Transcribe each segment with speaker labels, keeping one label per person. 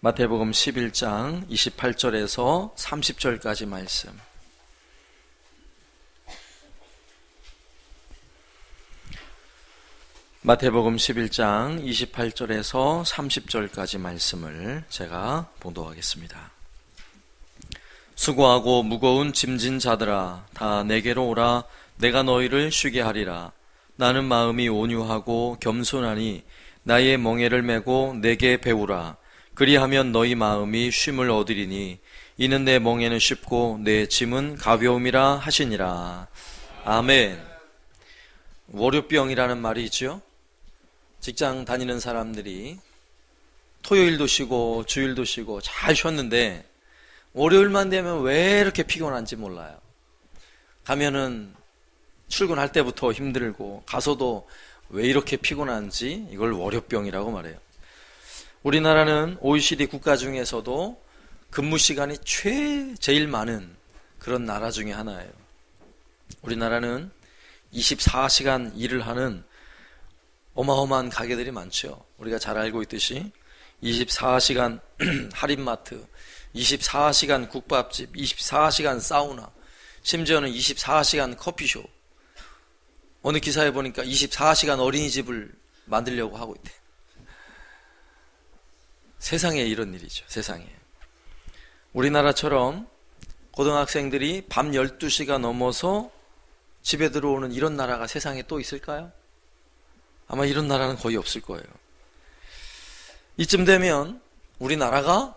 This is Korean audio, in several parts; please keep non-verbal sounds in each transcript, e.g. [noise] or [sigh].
Speaker 1: 마태복음 11장 28절에서 30절까지 말씀. 마태복음 11장 28절에서 30절까지 말씀을 제가 봉독하겠습니다. 수고하고 무거운 짐진 자들아 다 내게로 오라 내가 너희를 쉬게 하리라 나는 마음이 온유하고 겸손하니 나의 멍에를 메고 내게 배우라 그리하면 너희 마음이 쉼을 얻으리니 이는 내 멍에는 쉽고 내 짐은 가벼움이라 하시니라 아멘 월요병이라는 말이 있죠 직장 다니는 사람들이 토요일도 쉬고 주일도 쉬고 잘 쉬었는데 월요일만 되면 왜 이렇게 피곤한지 몰라요. 가면은 출근할 때부터 힘들고 가서도 왜 이렇게 피곤한지 이걸 월요병이라고 말해요. 우리나라는 OECD 국가 중에서도 근무 시간이 최 제일 많은 그런 나라 중에 하나예요. 우리나라는 24시간 일을 하는 어마어마한 가게들이 많죠. 우리가 잘 알고 있듯이 24시간 [clears throat] 할인마트, 24시간 국밥집, 24시간 사우나, 심지어는 24시간 커피숍. 어느 기사에 보니까 24시간 어린이집을 만들려고 하고 있대. 세상에 이런 일이죠. 세상에. 우리나라처럼 고등학생들이 밤 12시가 넘어서 집에 들어오는 이런 나라가 세상에 또 있을까요? 아마 이런 나라는 거의 없을 거예요. 이쯤 되면 우리나라가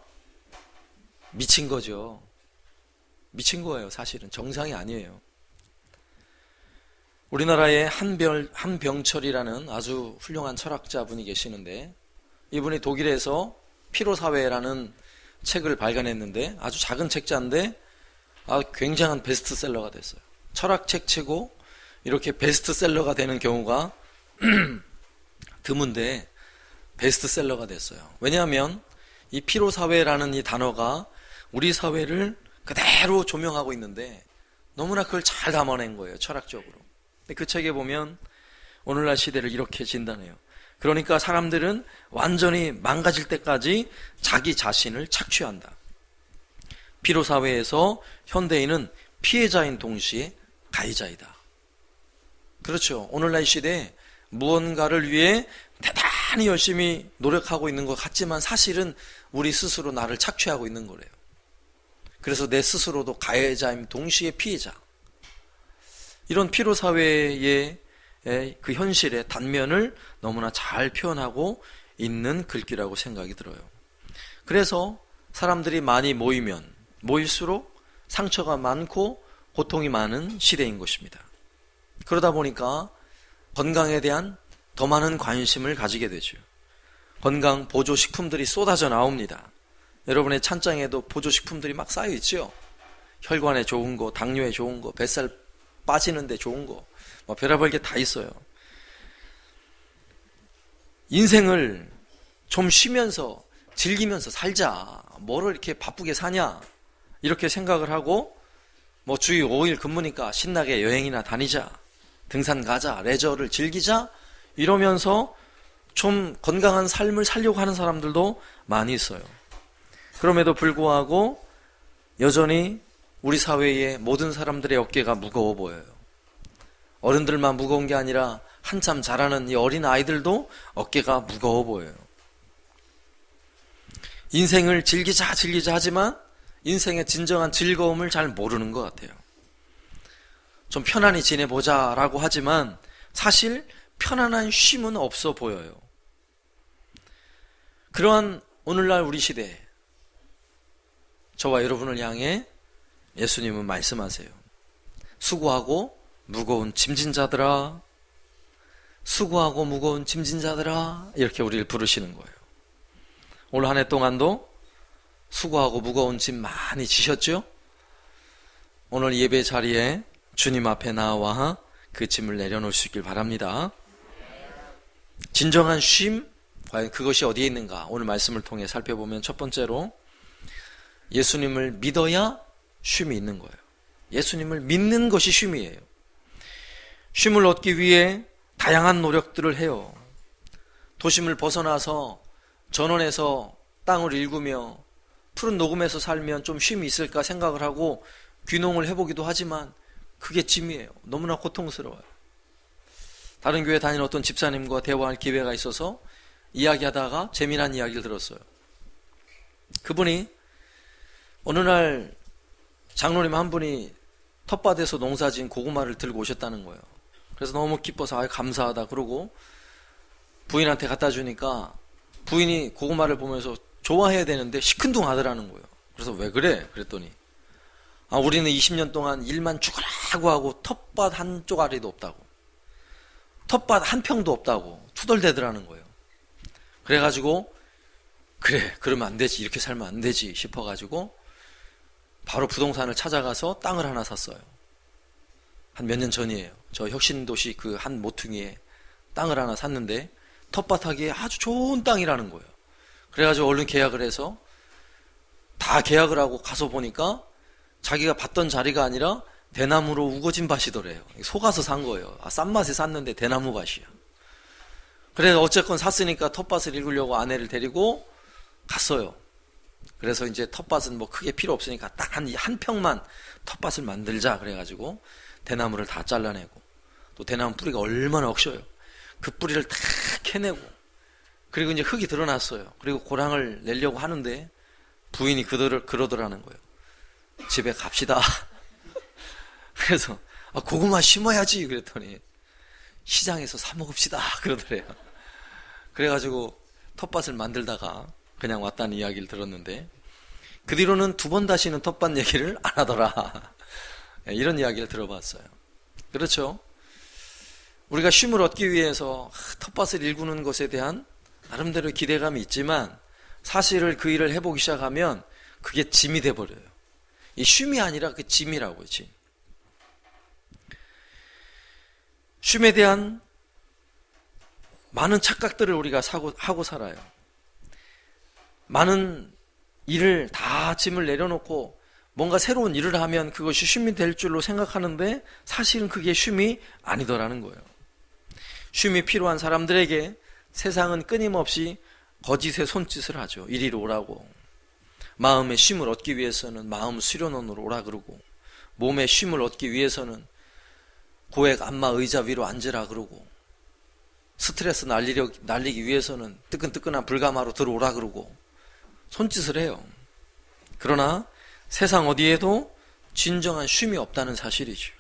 Speaker 1: 미친 거죠. 미친 거예요, 사실은. 정상이 아니에요. 우리나라에 한별, 한병철이라는 아주 훌륭한 철학자 분이 계시는데, 이분이 독일에서 피로사회라는 책을 발견했는데, 아주 작은 책자인데, 아, 굉장한 베스트셀러가 됐어요. 철학책 치고, 이렇게 베스트셀러가 되는 경우가 [clears throat] 드문데, 베스트셀러가 됐어요. 왜냐하면, 이 피로사회라는 이 단어가 우리 사회를 그대로 조명하고 있는데 너무나 그걸 잘 담아낸 거예요. 철학적으로. 그 책에 보면 오늘날 시대를 이렇게 진단해요. 그러니까 사람들은 완전히 망가질 때까지 자기 자신을 착취한다. 피로사회에서 현대인은 피해자인 동시에 가해자이다. 그렇죠. 오늘날 시대에 무언가를 위해 대단히 열심히 노력하고 있는 것 같지만 사실은 우리 스스로 나를 착취하고 있는 거래요. 그래서 내 스스로도 가해자임 동시에 피해자. 이런 피로 사회의 그 현실의 단면을 너무나 잘 표현하고 있는 글귀라고 생각이 들어요. 그래서 사람들이 많이 모이면 모일수록 상처가 많고 고통이 많은 시대인 것입니다. 그러다 보니까 건강에 대한 더 많은 관심을 가지게 되죠. 건강 보조 식품들이 쏟아져 나옵니다. 여러분의 찬장에도 보조식품들이 막 쌓여 있죠. 혈관에 좋은 거, 당뇨에 좋은 거, 뱃살 빠지는데 좋은 거, 뭐 별의별 게 다 있어요. 인생을 좀 쉬면서 즐기면서 살자. 뭐를 이렇게 바쁘게 사냐? 이렇게 생각을 하고 뭐 주위 5일 근무니까 신나게 여행이나 다니자. 등산 가자. 레저를 즐기자. 이러면서 좀 건강한 삶을 살려고 하는 사람들도 많이 있어요. 그럼에도 불구하고 여전히 우리 사회의 모든 사람들의 어깨가 무거워 보여요. 어른들만 무거운 게 아니라 한참 자라는 이 어린 아이들도 어깨가 무거워 보여요. 인생을 즐기자 즐기자 하지만 인생의 진정한 즐거움을 잘 모르는 것 같아요. 좀 편안히 지내보자 라고 하지만 사실 편안한 쉼은 없어 보여요. 그러한 오늘날 우리 시대 저와 여러분을 향해 예수님은 말씀하세요. 수고하고 무거운 짐진 자들아, 수고하고 무거운 짐진 자들아, 이렇게 우리를 부르시는 거예요. 올 한 해 동안도 수고하고 무거운 짐 많이 지셨죠? 오늘 예배 자리에 주님 앞에 나와 그 짐을 내려놓으시길 바랍니다. 진정한 쉼, 과연 그것이 어디에 있는가? 오늘 말씀을 통해 살펴보면 첫 번째로 예수님을 믿어야 쉼이 있는 거예요. 예수님을 믿는 것이 쉼이에요. 쉼을 얻기 위해 다양한 노력들을 해요. 도심을 벗어나서 전원에서 땅을 일구며 푸른 녹음에서 살면 좀 쉼이 있을까 생각을 하고 귀농을 해보기도 하지만 그게 짐이에요. 너무나 고통스러워요. 다른 교회 다니는 어떤 집사님과 대화할 기회가 있어서 이야기하다가 재미난 이야기를 들었어요. 그분이 어느 날 장로님 한 분이 텃밭에서 농사진 고구마를 들고 오셨다는 거예요. 그래서 너무 기뻐서 아 감사하다 그러고 부인한테 갖다 주니까 부인이 고구마를 보면서 좋아해야 되는데 시큰둥하더라는 거예요. 그래서 왜 그래? 그랬더니 아 우리는 20년 동안 일만 죽으라고 하고 텃밭 한 쪼가리도 없다고 텃밭 한 평도 없다고 투덜대더라는 거예요. 그래가지고 그래 그러면 안 되지 이렇게 살면 안 되지 싶어가지고 바로 부동산을 찾아가서 땅을 하나 샀어요. 한 몇 년 전이에요. 저 혁신도시 그 한 모퉁이에 땅을 하나 샀는데 텃밭하기에 아주 좋은 땅이라는 거예요. 그래가지고 얼른 계약을 해서 다 계약을 하고 가서 보니까 자기가 봤던 자리가 아니라 대나무로 우거진 밭이더래요. 속아서 산 거예요. 아, 싼 맛에 샀는데 대나무 밭이야. 그래서 어쨌건 샀으니까 텃밭을 읽으려고 아내를 데리고 갔어요. 그래서 이제 텃밭은 뭐 크게 필요 없으니까 딱 한 한 평만 텃밭을 만들자 그래가지고 대나무를 다 잘라내고 또 대나무 뿌리가 얼마나 억셔요. 그 뿌리를 다 캐내고 그리고 이제 흙이 드러났어요. 그리고 고랑을 내려고 하는데 부인이 그들 그러더라는 거예요. 집에 갑시다. [laughs] 그래서 아, 고구마 심어야지 그랬더니 시장에서 사 먹읍시다 그러더래요. 그래가지고 텃밭을 만들다가 그냥 왔다는 이야기를 들었는데 그 뒤로는 두 번 다시는 텃밭 얘기를 안 하더라. 예, 이런 이야기를 들어봤어요. 그렇죠? 우리가 쉼을 얻기 위해서 텃밭을 일구는 것에 대한 나름대로 기대감이 있지만 사실을 그 일을 해보기 시작하면 그게 짐이 돼버려요. 이 쉼이 아니라 그 짐이라고요, 짐. 쉼에 대한 많은 착각들을 우리가 사고, 하고 살아요. 많은 일을 다 짐을 내려놓고 뭔가 새로운 일을 하면 그것이 쉼이 될 줄로 생각하는데 사실은 그게 쉼이 아니더라는 거예요. 쉼이 필요한 사람들에게 세상은 끊임없이 거짓의 손짓을 하죠. 이리로 오라고. 마음의 쉼을 얻기 위해서는 마음 수련원으로 오라 그러고 몸의 쉼을 얻기 위해서는 고액 안마 의자 위로 앉으라 그러고 스트레스 날리려, 날리기 위해서는 뜨끈뜨끈한 불가마로 들어오라 그러고 손짓을 해요. 그러나 세상 어디에도 진정한 쉼이 없다는 사실이죠.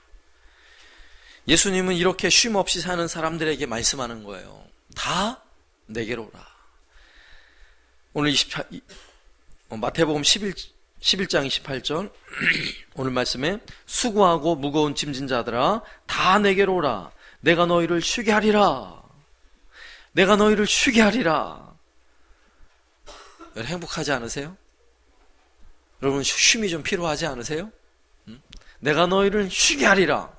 Speaker 1: 예수님은 이렇게 쉼 없이 사는 사람들에게 말씀하는 거예요. 다 내게로 오라. 오늘 20, 어, 마태복음 11, 11장 28절 오늘 말씀에 수고하고 무거운 짐진 자들아 다 내게로 오라. 내가 너희를 쉬게 하리라. 내가 너희를 쉬게 하리라. 행복하지 않으세요? 여러분 쉼이 좀 필요하지 않으세요? 응? 내가 너희를 쉬게 하리라.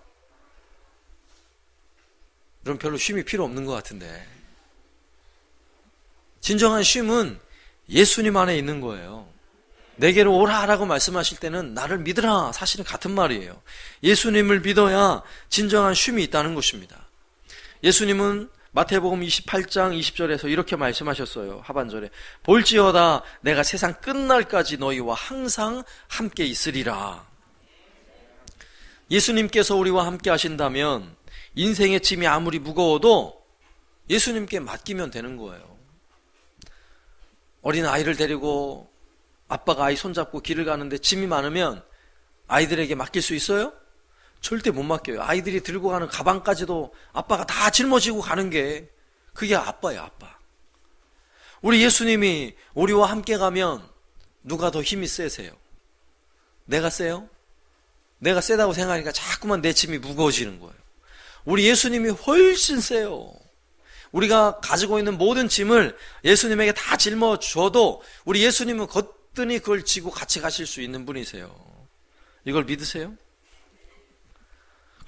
Speaker 1: 여러분 별로 쉼이 필요 없는 것 같은데. 진정한 쉼은 예수님 안에 있는 거예요. 내게로 오라라고 말씀하실 때는 나를 믿으라. 사실은 같은 말이에요. 예수님을 믿어야 진정한 쉼이 있다는 것입니다. 예수님은 마태복음 28장 20절에서 이렇게 말씀하셨어요. 하반절에 볼지어다 내가 세상 끝날까지 너희와 항상 함께 있으리라. 예수님께서 우리와 함께 하신다면 인생의 짐이 아무리 무거워도 예수님께 맡기면 되는 거예요. 어린 아이를 데리고 아빠가 아이 손잡고 길을 가는데 짐이 많으면 아이들에게 맡길 수 있어요? 절대 못 맡겨요. 아이들이 들고 가는 가방까지도 아빠가 다 짊어지고 가는 게 그게 아빠예요, 아빠. 우리 예수님이 우리와 함께 가면 누가 더 힘이 세세요? 내가 세요? 내가 세다고 생각하니까 자꾸만 내 짐이 무거워지는 거예요. 우리 예수님이 훨씬 세요. 우리가 가지고 있는 모든 짐을 예수님에게 다 짊어줘도 우리 예수님은 거뜬히 그걸 지고 같이 가실 수 있는 분이세요. 이걸 믿으세요?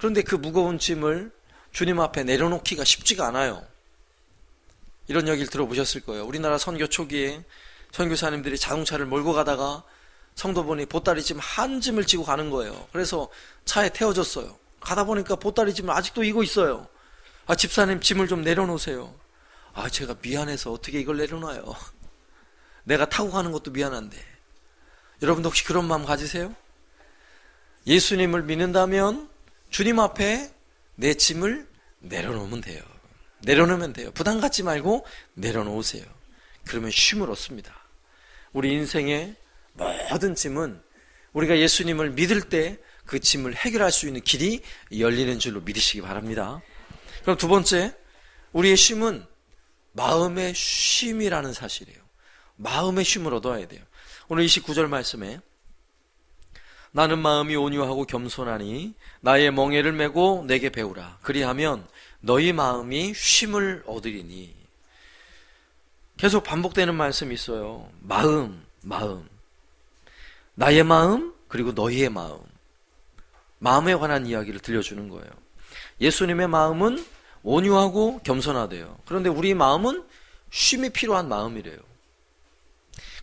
Speaker 1: 그런데 그 무거운 짐을 주님 앞에 내려놓기가 쉽지가 않아요. 이런 얘기를 들어보셨을 거예요. 우리나라 선교 초기에 선교사님들이 자동차를 몰고 가다가 성도분이 보따리 짐 한 짐을 지고 가는 거예요. 그래서 차에 태워졌어요. 가다 보니까 보따리 짐을 아직도 이고 있어요. 아, 집사님 짐을 좀 내려놓으세요. 아, 제가 미안해서 어떻게 이걸 내려놔요. [laughs] 내가 타고 가는 것도 미안한데. 여러분도 혹시 그런 마음 가지세요? 예수님을 믿는다면 주님 앞에 내 짐을 내려놓으면 돼요. 내려놓으면 돼요. 부담 갖지 말고 내려놓으세요. 그러면 쉼을 얻습니다. 우리 인생의 모든 짐은 우리가 예수님을 믿을 때 그 짐을 해결할 수 있는 길이 열리는 줄로 믿으시기 바랍니다. 그럼 두 번째, 우리의 쉼은 마음의 쉼이라는 사실이에요. 마음의 쉼을 얻어야 돼요. 오늘 29절 말씀에 나는 마음이 온유하고 겸손하니 나의 멍에를 메고 내게 배우라. 그리하면 너희 마음이 쉼을 얻으리니. 계속 반복되는 말씀이 있어요. 마음, 마음. 나의 마음, 그리고 너희의 마음. 마음에 관한 이야기를 들려주는 거예요. 예수님의 마음은 온유하고 겸손하대요. 그런데 우리 마음은 쉼이 필요한 마음이래요.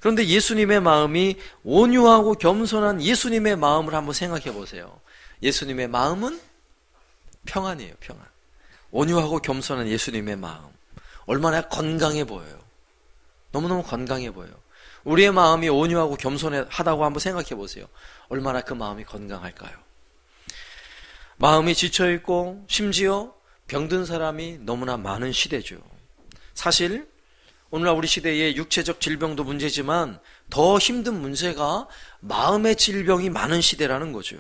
Speaker 1: 그런데 예수님의 마음이 온유하고 겸손한 예수님의 마음을 한번 생각해 보세요. 예수님의 마음은 평안이에요, 평안. 온유하고 겸손한 예수님의 마음. 얼마나 건강해 보여요. 너무너무 건강해 보여요. 우리의 마음이 온유하고 겸손하다고 한번 생각해 보세요. 얼마나 그 마음이 건강할까요? 마음이 지쳐있고 심지어 병든 사람이 너무나 많은 시대죠. 사실 오늘날 우리 시대의 육체적 질병도 문제지만 더 힘든 문제가 마음의 질병이 많은 시대라는 거죠.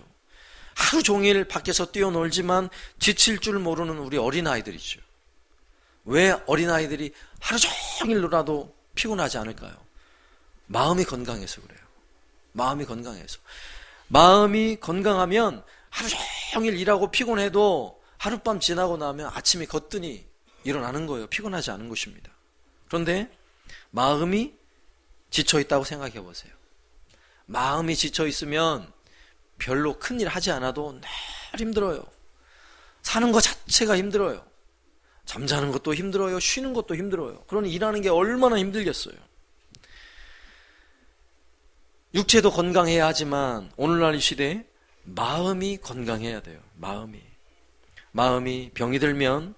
Speaker 1: 하루 종일 밖에서 뛰어놀지만 지칠 줄 모르는 우리 어린아이들이죠. 왜 어린아이들이 하루 종일 놀아도 피곤하지 않을까요? 마음이 건강해서 그래요. 마음이 건강해서. 마음이 건강하면 하루 종일 일하고 피곤해도 하룻밤 지나고 나면 아침에 거뜬히 일어나는 거예요. 피곤하지 않은 것입니다. 그런데 마음이 지쳐 있다고 생각해 보세요. 마음이 지쳐 있으면 별로 큰 일 하지 않아도 늘 힘들어요. 사는 것 자체가 힘들어요. 잠자는 것도 힘들어요. 쉬는 것도 힘들어요. 그러니 일하는 게 얼마나 힘들겠어요. 육체도 건강해야 하지만 오늘날 이 시대에 마음이 건강해야 돼요. 마음이. 마음이 병이 들면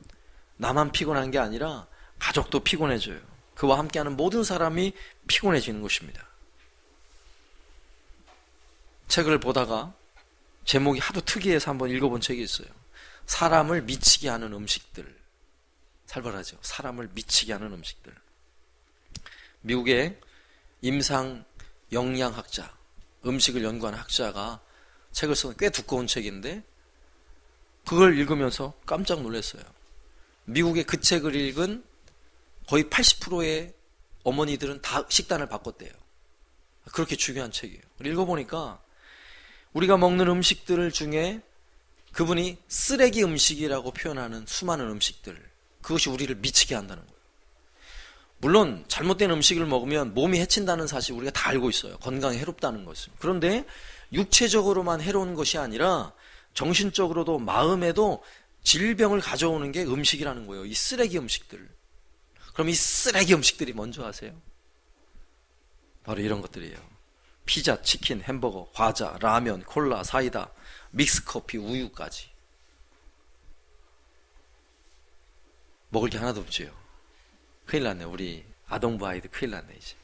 Speaker 1: 나만 피곤한 게 아니라 가족도 피곤해져요. 그와 함께하는 모든 사람이 피곤해지는 것입니다. 책을 보다가 제목이 하도 특이해서 한번 읽어본 책이 있어요. 사람을 미치게 하는 음식들. 살벌하죠. 사람을 미치게 하는 음식들. 미국의 임상 영양학자, 음식을 연구하는 학자가 책을 쓴 꽤 두꺼운 책인데 그걸 읽으면서 깜짝 놀랐어요. 미국의 그 책을 읽은 거의 80%의 어머니들은 다 식단을 바꿨대요. 그렇게 중요한 책이에요. 읽어보니까 우리가 먹는 음식들 중에 그분이 쓰레기 음식이라고 표현하는 수많은 음식들, 그것이 우리를 미치게 한다는 거예요. 물론 잘못된 음식을 먹으면 몸이 해친다는 사실 우리가 다 알고 있어요. 건강에 해롭다는 것을. 그런데 육체적으로만 해로운 것이 아니라 정신적으로도 마음에도 질병을 가져오는 게 음식이라는 거예요. 이 쓰레기 음식들. 그럼 이 쓰레기 음식들이 먼저 하세요. 바로 이런 것들이에요. 피자, 치킨, 햄버거, 과자, 라면, 콜라, 사이다, 믹스커피, 우유까지. 먹을 게 하나도 없지요. 큰일 났네. 우리 아동부 아이들 큰일 났네, 이제.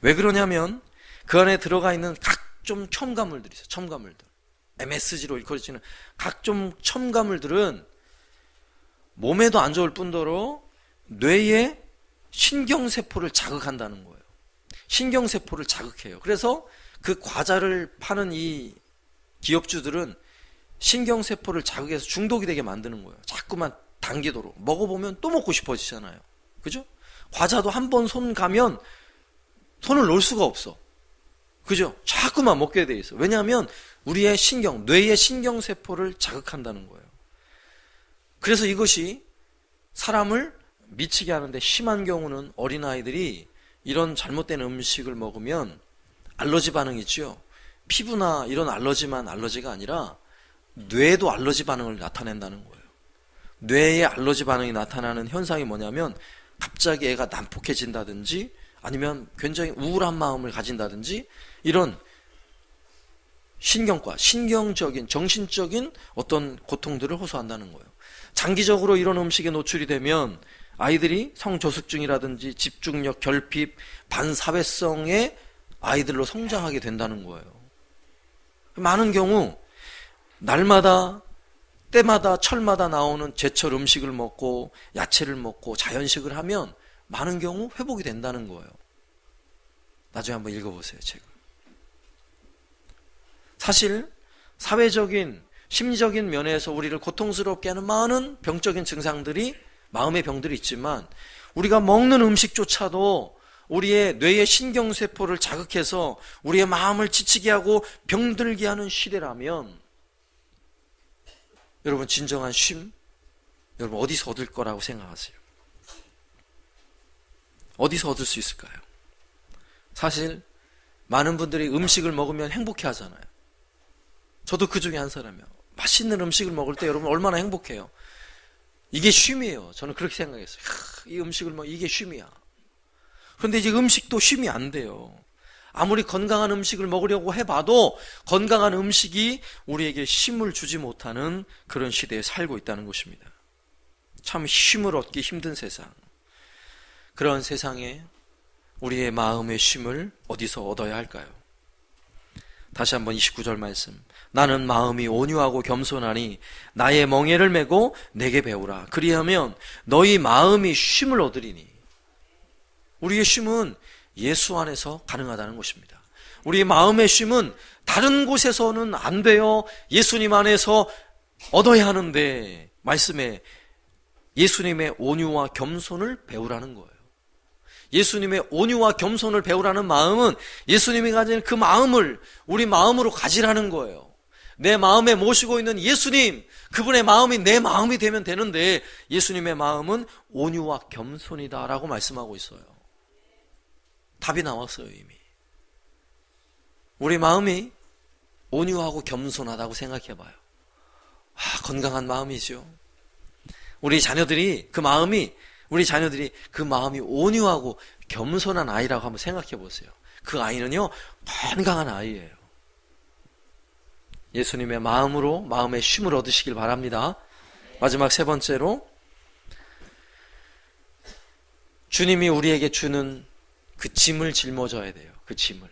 Speaker 1: 왜 그러냐면 그 안에 들어가 있는 각종 첨가물들이 있어요. 첨가물들. MSG로 일컬어지는 각종 첨가물들은 몸에도 안 좋을 뿐더러 뇌의 신경세포를 자극한다는 거예요. 신경세포를 자극해요. 그래서 그 과자를 파는 이 기업주들은 신경세포를 자극해서 중독이 되게 만드는 거예요. 자꾸만 당기도록. 먹어보면 또 먹고 싶어지잖아요. 그죠? 과자도 한 번 손 가면 손을 놓을 수가 없어. 그죠? 자꾸만 먹게 돼 있어. 왜냐하면 우리의 신경, 뇌의 신경세포를 자극한다는 거예요. 그래서 이것이 사람을 미치게 하는데 심한 경우는 어린아이들이 이런 잘못된 음식을 먹으면 알러지 반응이 있죠. 피부나 이런 알러지만 알러지가 아니라 뇌도 알러지 반응을 나타낸다는 거예요. 뇌에 알러지 반응이 나타나는 현상이 뭐냐면 갑자기 애가 난폭해진다든지 아니면 굉장히 우울한 마음을 가진다든지 이런 신경과 신경적인 정신적인 어떤 고통들을 호소한다는 거예요. 장기적으로 이런 음식에 노출이 되면 아이들이 성저숙증이라든지 집중력, 결핍, 반사회성의 아이들로 성장하게 된다는 거예요. 많은 경우 날마다 때마다 철마다 나오는 제철 음식을 먹고 야채를 먹고 자연식을 하면 많은 경우 회복이 된다는 거예요. 나중에 한번 읽어보세요, 책을. 사실 사회적인 심리적인 면에서 우리를 고통스럽게 하는 많은 병적인 증상들이 마음의 병들이 있지만 우리가 먹는 음식조차도 우리의 뇌의 신경세포를 자극해서 우리의 마음을 지치게 하고 병들게 하는 시대라면 여러분 진정한 쉼 여러분 어디서 얻을 거라고 생각하세요? 어디서 얻을 수 있을까요? 사실 많은 분들이 음식을 먹으면 행복해 하잖아요. 저도 그 중에 한 사람이에요. 맛있는 음식을 먹을 때 여러분 얼마나 행복해요. 이게 쉼이에요. 저는 그렇게 생각했어요. 하, 이 음식을 먹 이게 쉼이야. 그런데 이제 음식도 쉼이 안 돼요. 아무리 건강한 음식을 먹으려고 해봐도 건강한 음식이 우리에게 쉼을 주지 못하는 그런 시대에 살고 있다는 것입니다. 참 쉼을 얻기 힘든 세상. 그런 세상에 우리의 마음의 쉼을 어디서 얻어야 할까요? 다시 한번 29절 말씀. 나는 마음이 온유하고 겸손하니 나의 멍에를 메고 내게 배우라. 그리하면 너희 마음이 쉼을 얻으리니. 우리의 쉼은 예수 안에서 가능하다는 것입니다. 우리 마음의 쉼은 다른 곳에서는 안 돼요. 예수님 안에서 얻어야 하는데 말씀에 예수님의 온유와 겸손을 배우라는 거예요. 예수님의 온유와 겸손을 배우라는 마음은 예수님이 가진 그 마음을 우리 마음으로 가지라는 거예요. 내 마음에 모시고 있는 예수님, 그분의 마음이 내 마음이 되면 되는데 예수님의 마음은 온유와 겸손이다라고 말씀하고 있어요. 답이 나왔어요, 이미. 우리 마음이 온유하고 겸손하다고 생각해 봐요. 아, 건강한 마음이죠. 우리 자녀들이 그 마음이 우리 자녀들이 그 마음이 온유하고 겸손한 아이라고 한번 생각해 보세요. 그 아이는요, 건강한 아이예요. 예수님의 마음으로 마음의 쉼을 얻으시길 바랍니다. 마지막 세 번째로 주님이 우리에게 주는 그 짐을 짊어져야 돼요. 그 짐을.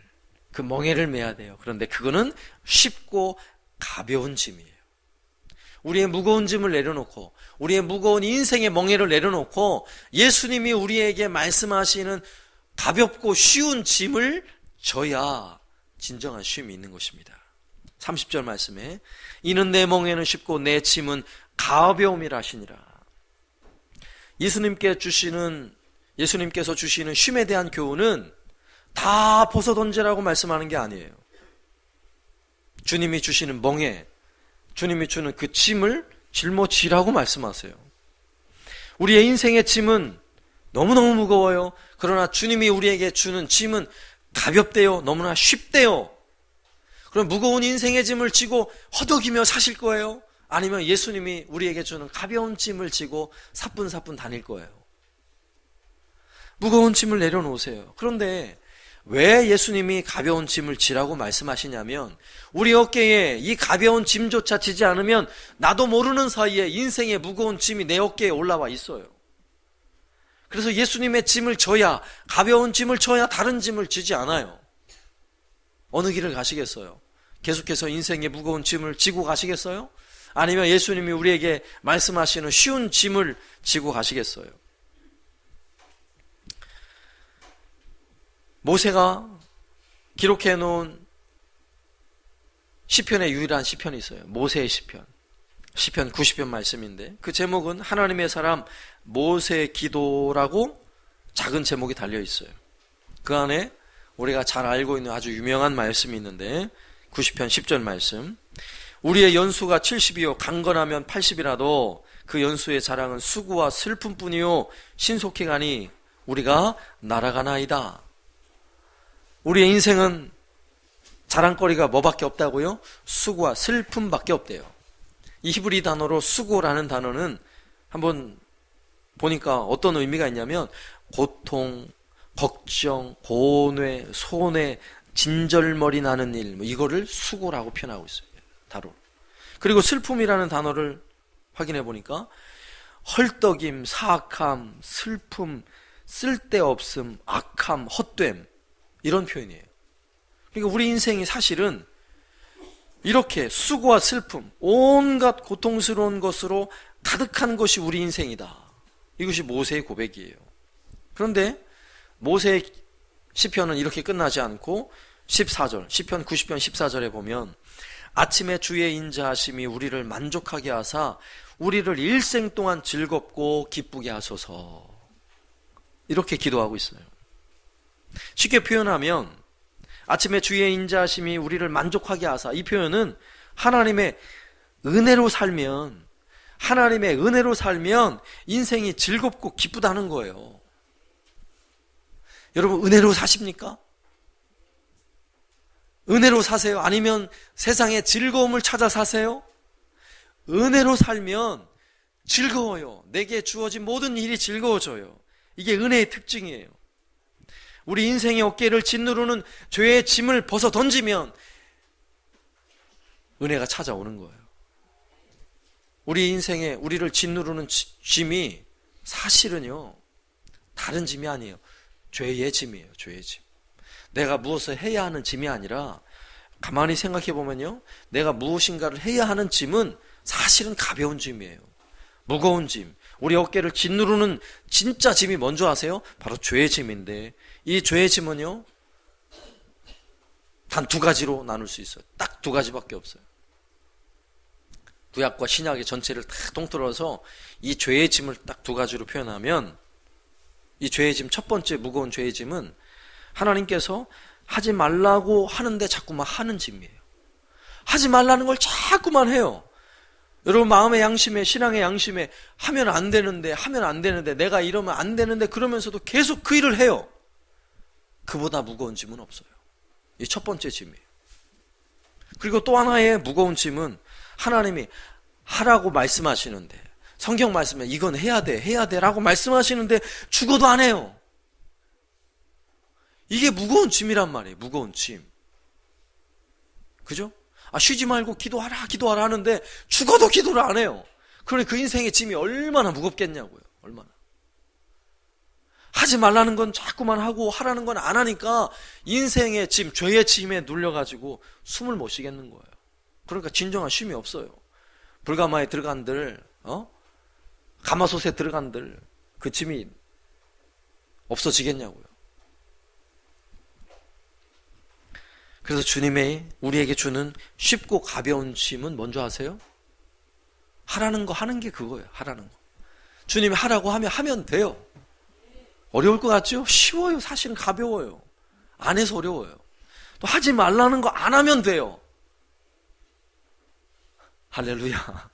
Speaker 1: 그 멍에를 메야 돼요. 그런데 그거는 쉽고 가벼운 짐이에요. 우리의 무거운 짐을 내려놓고 우리의 무거운 인생의 멍에를 내려놓고 예수님이 우리에게 말씀하시는 가볍고 쉬운 짐을 져야 진정한 쉼이 있는 것입니다. 30절 말씀에 이는 내 멍에는 쉽고 내 짐은 가벼움이라 하시니라. 예수님께 주시는 예수님께서 주시는 쉼에 대한 교훈은 다 벗어 던지라고 말씀하는 게 아니에요. 주님이 주시는 멍에 주님이 주는 그 짐을 짊어지라고 말씀하세요. 우리의 인생의 짐은 너무너무 무거워요. 그러나 주님이 우리에게 주는 짐은 가볍대요. 너무나 쉽대요. 그럼 무거운 인생의 짐을 지고 허덕이며 사실 거예요? 아니면 예수님이 우리에게 주는 가벼운 짐을 지고 사뿐사뿐 다닐 거예요? 무거운 짐을 내려놓으세요. 그런데 왜 예수님이 가벼운 짐을 지라고 말씀하시냐면 우리 어깨에 이 가벼운 짐조차 지지 않으면 나도 모르는 사이에 인생의 무거운 짐이 내 어깨에 올라와 있어요. 그래서 예수님의 짐을 져야 가벼운 짐을 져야 다른 짐을 지지 않아요. 어느 길을 가시겠어요? 계속해서 인생의 무거운 짐을 지고 가시겠어요? 아니면 예수님이 우리에게 말씀하시는 쉬운 짐을 지고 가시겠어요? 모세가 기록해 놓은 시편의 유일한 시편이 있어요. 모세의 시편. 시편 90편 말씀인데 그 제목은 하나님의 사람 모세의 기도라고 작은 제목이 달려 있어요. 그 안에 우리가 잘 알고 있는 아주 유명한 말씀이 있는데 90편 10절 말씀. 우리의 연수가 70이요 강건하면 80이라도 그 연수의 자랑은 수구와 슬픔뿐이요 신속히 가니 우리가 날아가나이다. 우리의 인생은 자랑거리가 뭐밖에 없다고요? 수고와 슬픔밖에 없대요. 이 히브리 단어로 수고라는 단어는 한번 보니까 어떤 의미가 있냐면 고통, 걱정, 고뇌, 손해, 진절머리 나는 일, 뭐 이거를 수고라고 표현하고 있어요. 다로. 그리고 슬픔이라는 단어를 확인해 보니까 헐떡임, 사악함, 슬픔, 쓸데없음, 악함, 헛됨 이런 표현이에요. 그러니까 우리 인생이 사실은 이렇게 수고와 슬픔, 온갖 고통스러운 것으로 가득한 것이 우리 인생이다. 이것이 모세의 고백이에요. 그런데 모세의 시편은 이렇게 끝나지 않고 14절, 시편 90편 14절에 보면 아침에 주의 인자하심이 우리를 만족하게 하사 우리를 일생 동안 즐겁고 기쁘게 하소서. 이렇게 기도하고 있어요. 쉽게 표현하면 아침에 주의 인자하심이 우리를 만족하게 하사 이 표현은 하나님의 은혜로 살면 하나님의 은혜로 살면 인생이 즐겁고 기쁘다는 거예요. 여러분 은혜로 사십니까? 은혜로 사세요? 아니면 세상의 즐거움을 찾아 사세요? 은혜로 살면 즐거워요. 내게 주어진 모든 일이 즐거워져요. 이게 은혜의 특징이에요. 우리 인생의 어깨를 짓누르는 죄의 짐을 벗어 던지면 은혜가 찾아오는 거예요. 우리 인생에 우리를 짓누르는 짐이 사실은요, 다른 짐이 아니에요. 죄의 짐이에요, 죄의 짐. 내가 무엇을 해야 하는 짐이 아니라, 가만히 생각해 보면요, 내가 무엇인가를 해야 하는 짐은 사실은 가벼운 짐이에요. 무거운 짐. 우리 어깨를 짓누르는 진짜 짐이 뭔지 아세요? 바로 죄의 짐인데, 이 죄의 짐은요, 단 두 가지로 나눌 수 있어요. 딱 두 가지밖에 없어요. 구약과 신약의 전체를 다 통틀어서 이 죄의 짐을 딱 두 가지로 표현하면 이 죄의 짐, 첫 번째 무거운 죄의 짐은 하나님께서 하지 말라고 하는데 자꾸만 하는 짐이에요. 하지 말라는 걸 자꾸만 해요. 여러분 마음의 양심에 신앙의 양심에 하면 안 되는데 하면 안 되는데 내가 이러면 안 되는데 그러면서도 계속 그 일을 해요. 그보다 무거운 짐은 없어요. 이 첫 번째 짐이에요. 그리고 또 하나의 무거운 짐은 하나님이 하라고 말씀하시는데 성경 말씀에 이건 해야 돼, 해야 돼라고 말씀하시는데 죽어도 안 해요. 이게 무거운 짐이란 말이에요. 무거운 짐. 그죠? 아, 쉬지 말고 기도하라, 기도하라 하는데 죽어도 기도를 안 해요. 그러니 그 인생의 짐이 얼마나 무겁겠냐고요. 얼마나. 하지 말라는 건 자꾸만 하고 하라는 건 안 하니까 인생의 짐, 죄의 짐에 눌려가지고 숨을 못 쉬겠는 거예요. 그러니까 진정한 쉼이 없어요. 불가마에 들어간들, 어? 가마솥에 들어간들, 그 짐이 없어지겠냐고요. 그래서 주님의 우리에게 주는 쉽고 가벼운 짐은 뭔지 아세요? 하라는 거 하는 게 그거예요. 하라는 거. 주님이 하라고 하면 하면 돼요. 어려울 것 같죠? 쉬워요. 사실은 가벼워요. 안 해서 어려워요. 또 하지 말라는 거 안 하면 돼요. 할렐루야.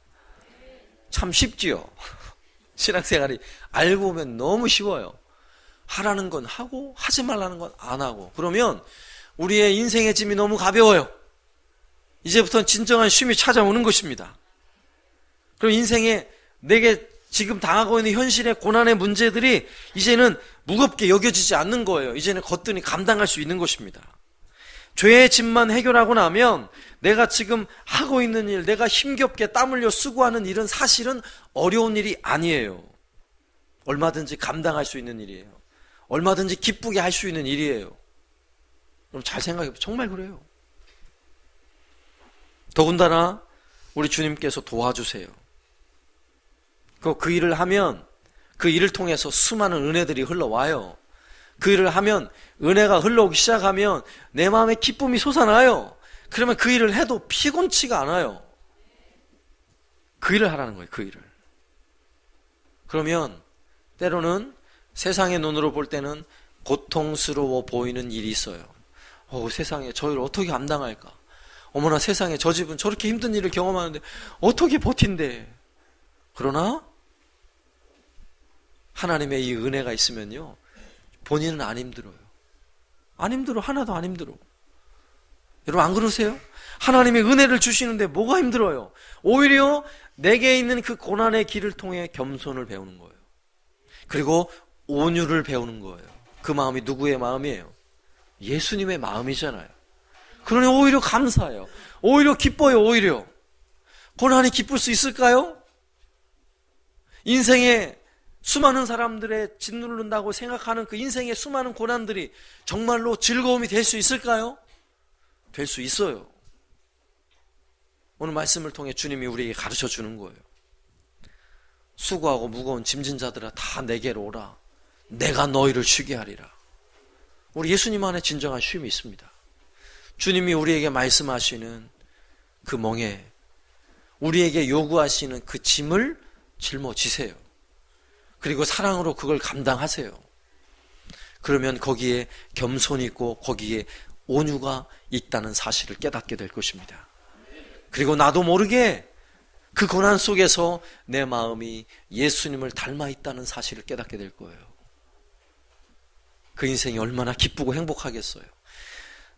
Speaker 1: 참 쉽지요. [laughs] 신학생활이 알고 보면 너무 쉬워요. 하라는 건 하고 하지 말라는 건 안 하고. 그러면 우리의 인생의 짐이 너무 가벼워요. 이제부터는 진정한 쉼이 찾아오는 것입니다. 그럼 인생에 내게 지금 당하고 있는 현실의 고난의 문제들이 이제는 무겁게 여겨지지 않는 거예요. 이제는 거뜬히 감당할 수 있는 것입니다. 죄의 짐만 해결하고 나면 내가 지금 하고 있는 일, 내가 힘겹게 땀 흘려 수고하는 일은 사실은 어려운 일이 아니에요. 얼마든지 감당할 수 있는 일이에요. 얼마든지 기쁘게 할 수 있는 일이에요. 그럼 잘 생각해 보세요. 정말 그래요. 더군다나 우리 주님께서 도와주세요. 그, 그 일을 하면 그 일을 통해서 수많은 은혜들이 흘러와요. 그 일을 하면 은혜가 흘러오기 시작하면 내 마음에 기쁨이 솟아나요. 그러면 그 일을 해도 피곤치가 않아요. 그 일을 하라는 거예요. 그 일을. 그러면 때로는 세상의 눈으로 볼 때는 고통스러워 보이는 일이 있어요. 어, 세상에 저 일을 어떻게 감당할까? 어머나 세상에 저 집은 저렇게 힘든 일을 경험하는데 어떻게 버틴대? 그러나 하나님의 이 은혜가 있으면요. 본인은 안 힘들어요. 안 힘들어. 하나도 안 힘들어. 여러분 안 그러세요? 하나님의 은혜를 주시는데 뭐가 힘들어요? 오히려 내게 있는 그 고난의 길을 통해 겸손을 배우는 거예요. 그리고 온유를 배우는 거예요. 그 마음이 누구의 마음이에요? 예수님의 마음이잖아요. 그러니 오히려 감사해요. 오히려 기뻐요, 오히려. 고난이 기쁠 수 있을까요? 인생에 수많은 사람들의 짓누른다고 생각하는 그 인생의 수많은 고난들이 정말로 즐거움이 될 수 있을까요? 될 수 있어요. 오늘 말씀을 통해 주님이 우리에게 가르쳐 주는 거예요. 수고하고 무거운 짐진 자들아 다 내게로 오라. 내가 너희를 쉬게 하리라. 우리 예수님 안에 진정한 쉼이 있습니다. 주님이 우리에게 말씀하시는 그 멍에 우리에게 요구하시는 그 짐을 짊어지세요. 그리고 사랑으로 그걸 감당하세요. 그러면 거기에 겸손이 있고 거기에 온유가 있다는 사실을 깨닫게 될 것입니다. 그리고 나도 모르게 그 고난 속에서 내 마음이 예수님을 닮아 있다는 사실을 깨닫게 될 거예요. 그 인생이 얼마나 기쁘고 행복하겠어요.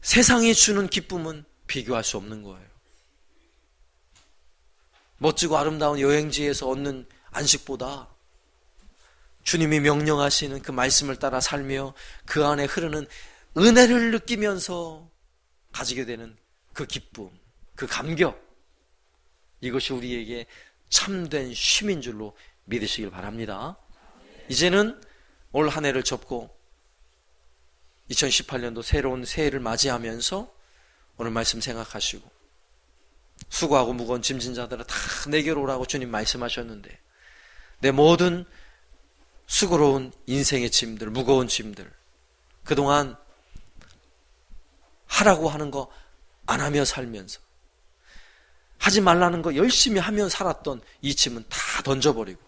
Speaker 1: 세상이 주는 기쁨은 비교할 수 없는 거예요. 멋지고 아름다운 여행지에서 얻는 안식보다 주님이 명령하시는 그 말씀을 따라 살며 그 안에 흐르는 은혜를 느끼면서 가지게 되는 그 기쁨, 그 감격, 이것이 우리에게 참된 쉼인 줄로 믿으시길 바랍니다. 이제는 올 한 해를 접고 2018년도 새로운 새해를 맞이하면서 오늘 말씀 생각하시고 수고하고 무거운 짐진 자들아 다 내게로 오라고 주님 말씀하셨는데 내 모든 수고로운 인생의 짐들, 무거운 짐들 그동안 하라고 하는 거 안 하며 살면서 하지 말라는 거 열심히 하며 살았던 이 짐은 다 던져버리고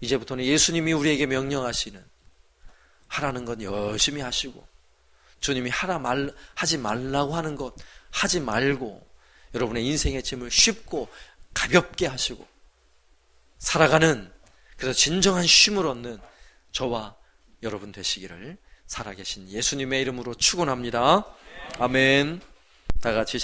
Speaker 1: 이제부터는 예수님이 우리에게 명령하시는 하라는 건 열심히 하시고 주님이 하라 말 하지 말라고 하는 것 하지 말고 여러분의 인생의 짐을 쉽고 가볍게 하시고 살아가는 그래서 진정한 쉼을 얻는 저와 여러분 되시기를 살아계신 예수님의 이름으로 축원합니다. 아멘. 다 같이